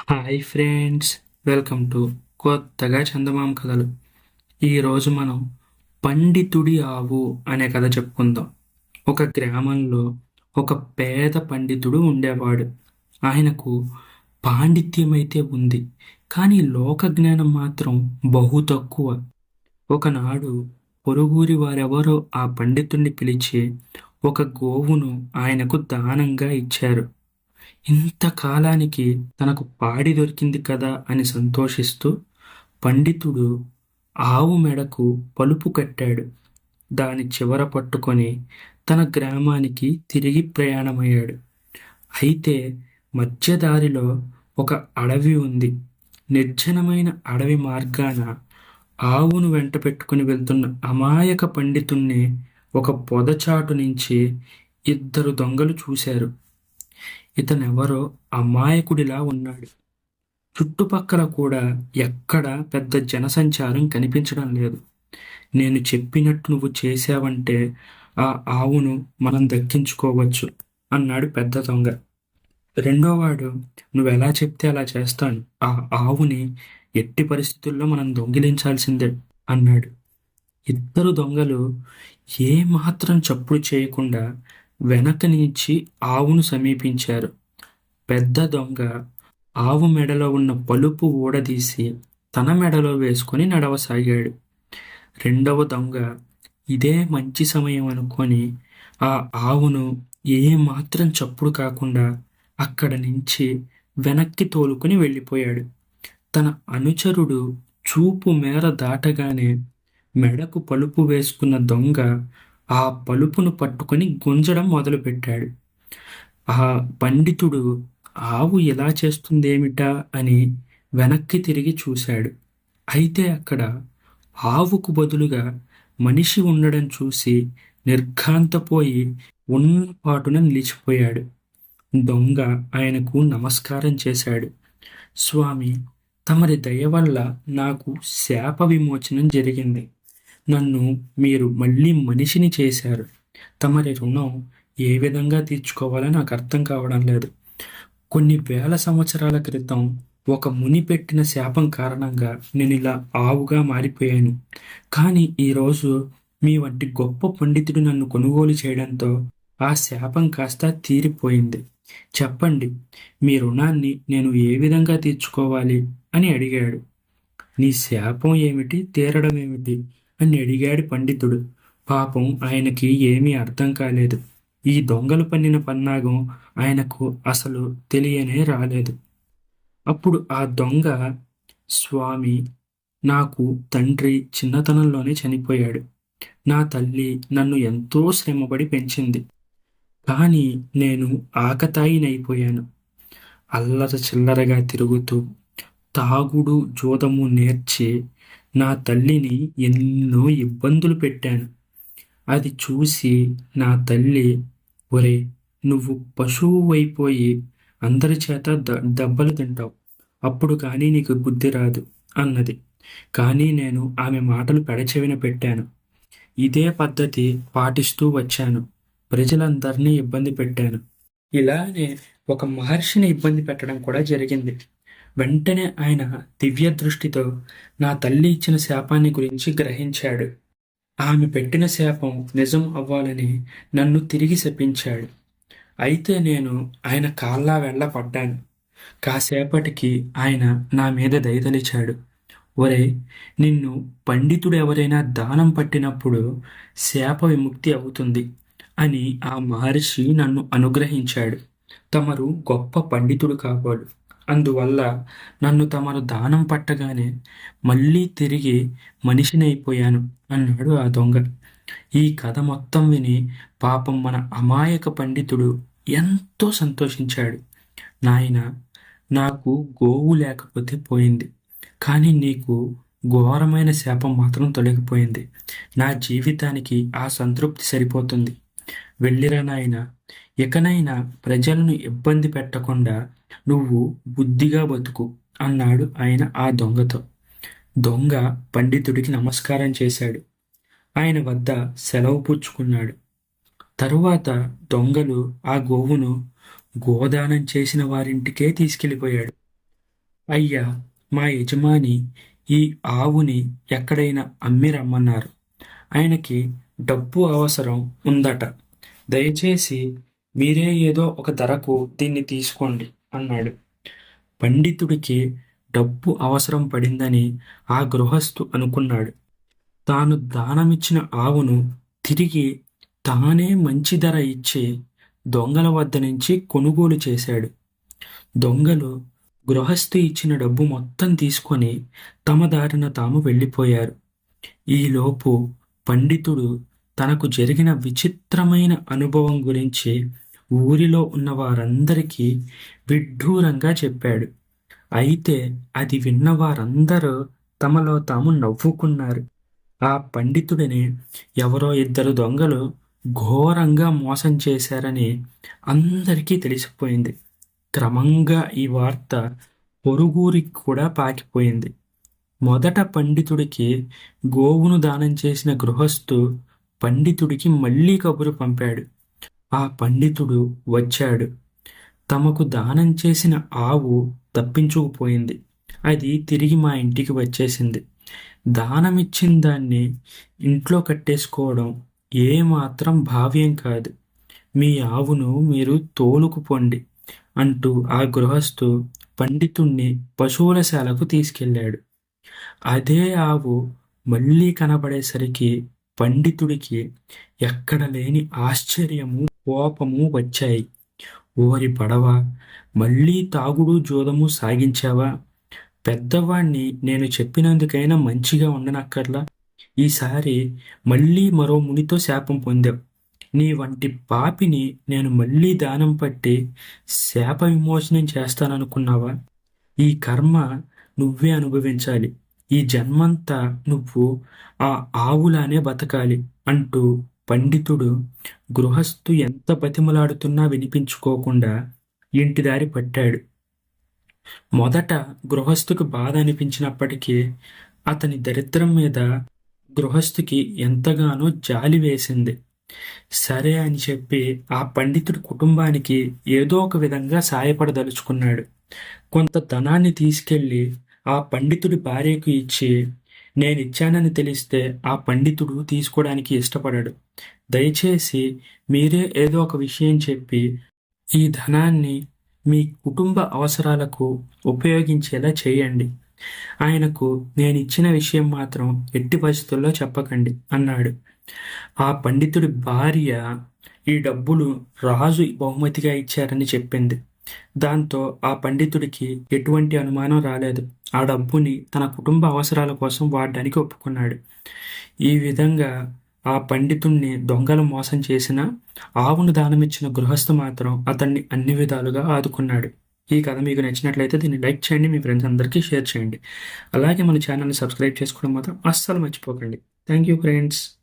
Hi friends welcome to కొత్తగా చందమామ కథలు. ఈరోజు మనం పండితుడి ఆవు అనే కథ చెప్పుకుందాం. ఒక గ్రామంలో ఒక పేద పండితుడు ఉండేవాడు. ఆయనకు పాండిత్యం అయితే ఉంది కానీ లోక జ్ఞానం మాత్రం బహు తక్కువ. ఒకనాడు పొరుగురి వారెవరో ఆ పండితుడిని పిలిచి ఒక గోవును ఆయనకు దానంగా ఇచ్చారు. ఇంతకాలానికి తనకు పాడి దొరికింది కదా అని సంతోషిస్తూ పండితుడు ఆవు మెడకు పలుపు కట్టాడు. దాని చివర పట్టుకొని తన గ్రామానికి తిరిగి ప్రయాణమయ్యాడు. అయితే మధ్యదారిలో ఒక అడవి ఉంది. నిర్జనమైన అడవి మార్గాన ఆవును వెంట పెట్టుకుని వెళ్తున్న అమాయక పండితుణ్ణి ఒక పొదచాటు నుంచి ఇద్దరు దొంగలు చూశారు. ఇతనెవరో అమాయకుడిలా ఉన్నాడు. చుట్టుపక్కల కూడా ఎక్కడ పెద్ద జనసంచారం కనిపించడం లేదు. నేను చెప్పినట్టు నువ్వు చేశావంటే ఆ ఆవును మనం దక్కించుకోవచ్చు అన్నాడు పెద్ద దొంగ. రెండోవాడు నువ్వు ఎలా చెప్తే అలా చేస్తాను. ఆ ఆవుని ఎట్టి పరిస్థితుల్లో మనం దొంగిలించాల్సిందే అన్నాడు. ఇద్దరు దొంగలు ఏ మాత్రం చప్పుడు చేయకుండా వెనక నుంచి ఆవును సమీపించారు. పెద్ద దొంగ ఆవు మెడలో ఉన్న పలుపు ఊడదీసి తన మెడలో వేసుకొని నడవసాగాడు. రెండవ దొంగ ఇదే మంచి సమయం అనుకొని ఆ ఆవును ఏ మాత్రం చప్పుడు కాకుండా అక్కడ నుంచి వెనక్కి తోలుకొని వెళ్ళిపోయాడు. తన అనుచరుడు చూపు మేర దాటగానే మెడకు పలుపు వేసుకున్న దొంగ ఆ పలుపును పట్టుకొని గుంజడం మొదలుపెట్టాడు. ఆ పండితుడు ఆవు ఎలా చేస్తుందేమిటా? అని వెనక్కి తిరిగి చూశాడు. అయితే అక్కడ ఆవుకు బదులుగా మనిషి ఉండడం చూసి నిర్ఘాంతపోయి ఉన్నపాటున నిలిచిపోయాడు. దొంగ ఆయనకు నమస్కారం చేశాడు. స్వామి తమరి దయ వల్ల నాకు శాప విమోచనం జరిగింది. నన్ను మీరు మళ్ళీ మనిషిని చేశారు. తమరి రుణం ఏ విధంగా తీర్చుకోవాలో నాకు అర్థం కావడం లేదు. కొన్ని వేల సంవత్సరాల క్రితం ఒక ముని పెట్టిన శాపం కారణంగా నేను ఇలా ఆవుగా మారిపోయాను. కానీ ఈరోజు మీ వంటి గొప్ప పండితుడు నన్ను కొనుగోలు చేయడంతో ఆ శాపం కాస్త తీరిపోయింది. చెప్పండి మీ రుణాన్ని నేను ఏ విధంగా తీర్చుకోవాలి అని అడిగాడు. నీ శాపం ఏమిటి? తీరడం ఏమిటి? అని అడిగాడు పండితుడు. పాపం ఆయనకి ఏమీ అర్థం కాలేదు. ఈ దొంగలు పన్నిన పన్నాగం ఆయనకు అసలు తెలియనే రాలేదు. అప్పుడు ఆ దొంగ స్వామి నాకు తండ్రి చిన్నతనంలోనే చనిపోయాడు. నా తల్లి నన్ను ఎంతో శ్రమపడి పెంచింది. కానీ నేను ఆకతాయినైపోయాను. అల్లర చిల్లరగా తిరుగుతూ తాగుడు జోదము నేర్చి నా తల్లిని ఎన్నో ఇబ్బందులు పెట్టాను. అది చూసి నా తల్లి ఒరే నువ్వు పశువు అయిపోయి అందరి చేత ద దెబ్బలు తింటావు. అప్పుడు కానీ నీకు బుద్ధి రాదు అన్నది. కానీ నేను ఆమె మాటలు పెడచెవిన పెట్టాను. ఇదే పద్ధతి పాటిస్తూ వచ్చాను. ప్రజలందరినీ ఇబ్బంది పెట్టాను. ఇలానే ఒక మహర్షిని ఇబ్బంది పెట్టడం కూడా జరిగింది. వెంటనే ఆయన దివ్య దృష్టితో నా తల్లి ఇచ్చిన శాపాన్ని గురించి గ్రహించాడు. ఆమె పెట్టిన శాపం నిజం అవ్వాలని నన్ను తిరిగి శపించాడు. అయితే నేను ఆయన కాళ్ళ వెళ్ళ పడ్డాను. కాసేపటికి ఆయన నా మీద దయతలిచాడు ఒరే నిన్ను పండితుడు ఎవరైనా దానం పట్టినప్పుడు శాప విముక్తి అవుతుంది అని ఆ మహర్షి నన్ను అనుగ్రహించాడు. తమరు గొప్ప పండితుడు కాబోలు. అందువల్ల నన్ను తమరు దానం పట్టగానే మళ్ళీ తిరిగి మనిషినైపోయాను అన్నాడు ఆ దొంగ. ఈ కథ మొత్తం విని పాపం మన అమాయక పండితుడు ఎంతో సంతోషించాడు. నాయన నాకు గోవు లేకపోతే పోయింది. కానీ నీకు ఘోరమైన శాపం మాత్రం తొలగిపోయింది. నా జీవితానికి ఆ సంతృప్తి సరిపోతుంది. వెళ్ళిరా నాయన ఇకనైనా ప్రజలను ఇబ్బంది పెట్టకుండా నువ్వు బుద్ధిగా బతుకు అన్నాడు ఆయన ఆ దొంగతో. దొంగ పండితుడికి నమస్కారం చేశాడు. ఆయన వద్ద సెలవు పుచ్చుకున్నాడు. తరువాత దొంగలు ఆ గోవును గోదానం చేసిన వారింటికే తీసుకెళ్ళిపోయాడు. అయ్యా మా యజమాని ఈ ఆవుని ఎక్కడైనా అమ్మి రమ్మన్నారు. ఆయనకి డబ్బు అవసరం ఉందట. దయచేసి మీరే ఏదో ఒక ధరకు దీన్ని తీసుకోండి అన్నాడు. పండితుడికి డబ్బు అవసరం పడిందని ఆ గృహస్థు అనుకున్నాడు. తాను దానమిచ్చిన ఆవును తిరిగి తానే మంచి ధర ఇచ్చి దొంగల వద్ద నుంచి కొనుగోలు చేశాడు. దొంగలు గృహస్థు ఇచ్చిన డబ్బు మొత్తం తీసుకొని తమ దారిన తాము వెళ్ళిపోయారు. ఈలోపు పండితుడు తనకు జరిగిన విచిత్రమైన అనుభవం గురించి ఊరిలో ఉన్న వారందరికీ విడ్డూరంగా చెప్పాడు. అయితే అది విన్న వారందరూ తమలో తాము నవ్వుకున్నారు. ఆ పండితుడిని ఎవరో ఇద్దరు దొంగలు ఘోరంగా మోసం చేశారని అందరికీ తెలిసిపోయింది. క్రమంగా ఈ వార్త పొరుగురికి కూడా పాకిపోయింది. మొదట పండితుడికి గోవును దానం చేసిన గృహస్థు పండితుడికి మళ్ళీ కబురు పంపాడు. ఆ పండితుడు వచ్చాడు. తమకు దానం చేసిన ఆవు తప్పించుకుపోయింది. అది తిరిగి మా ఇంటికి వచ్చేసింది. దానమిచ్చిన దాన్ని ఇంట్లో కట్టేసుకోవడం ఏమాత్రం భావ్యం కాదు. మీ ఆవును మీరు తోలుకుపోండి అంటూ ఆ గృహస్థు పండితుణ్ణి పశువులశాలకు తీసుకెళ్ళాడు. అదే ఆవు మళ్ళీ కనబడేసరికి పండితుడికి ఎక్కడ లేని ఆశ్చర్యము కోపము వచ్చాయి. ఓరి పడవ మళ్ళీ తాగుడు జోదము సాగించావా? పెద్దవాణ్ణి నేను చెప్పినందుకైనా మంచిగా ఉండనక్కర్లా? ఈసారి మళ్ళీ మరో మునితో శాపం పొందావు. నీ వంటి పాపిని నేను మళ్ళీ దానం పట్టి శాప విమోచనం చేస్తాననుకున్నావా? ఈ కర్మ నువ్వే అనుభవించాలి. ఈ జన్మంతా నువ్వు ఆ ఆవులానే బతకాలి అంటూ పండితుడు గృహస్థు ఎంత బతిమలాడుతున్నా వినిపించుకోకుండా ఇంటి దారి పట్టాడు. మొదట గృహస్థుకు బాధ అనిపించినప్పటికీ అతని దరిద్రం మీద గృహస్థుకి ఎంతగానో జాలి వేసింది. సరే అని చెప్పి ఆ పండితుడి కుటుంబానికి ఏదో ఒక విధంగా సాయపడదలుచుకున్నాడు. కొంత ధనాన్ని తీసుకెళ్ళి ఆ పండితుడి భార్యకు ఇచ్చి నేను ఇచ్చానని తెలిస్తే ఆ పండితుడు తీసుకోవడానికి ఇష్టపడాడు. దయచేసి మీరే ఏదో ఒక విషయం చెప్పి ఈ ధనాన్ని మీ కుటుంబ అవసరాలకు ఉపయోగించేలా చేయండి. ఆయనకు నేను ఇచ్చిన విషయం మాత్రం ఎట్టి పరిస్థితుల్లో చెప్పకండి అన్నాడు. ఆ పండితుడి భార్య ఈ డబ్బులు రాజు బహుమతిగా ఇచ్చారని చెప్పింది. దాంతో ఆ పండితుడికి ఎటువంటి అనుమానం రాలేదు. ఆ డబ్బుని తన కుటుంబ అవసరాల కోసం వాడడానికి ఒప్పుకున్నాడు. ఈ విధంగా ఆ పండితుణ్ణి దొంగలు మోసం చేసిన ఆవును దానమిచ్చిన గృహస్థు మాత్రం అతన్ని అన్ని విధాలుగా ఆదుకున్నాడు. ఈ కథ మీకు నచ్చినట్లయితే దీన్ని లైక్ చేయండి మీ ఫ్రెండ్స్ అందరికీ షేర్ చేయండి. అలాగే మన ఛానల్ని సబ్స్క్రైబ్ చేసుకోవడం మాత్రం అస్సలు మర్చిపోకండి. Thank you friends.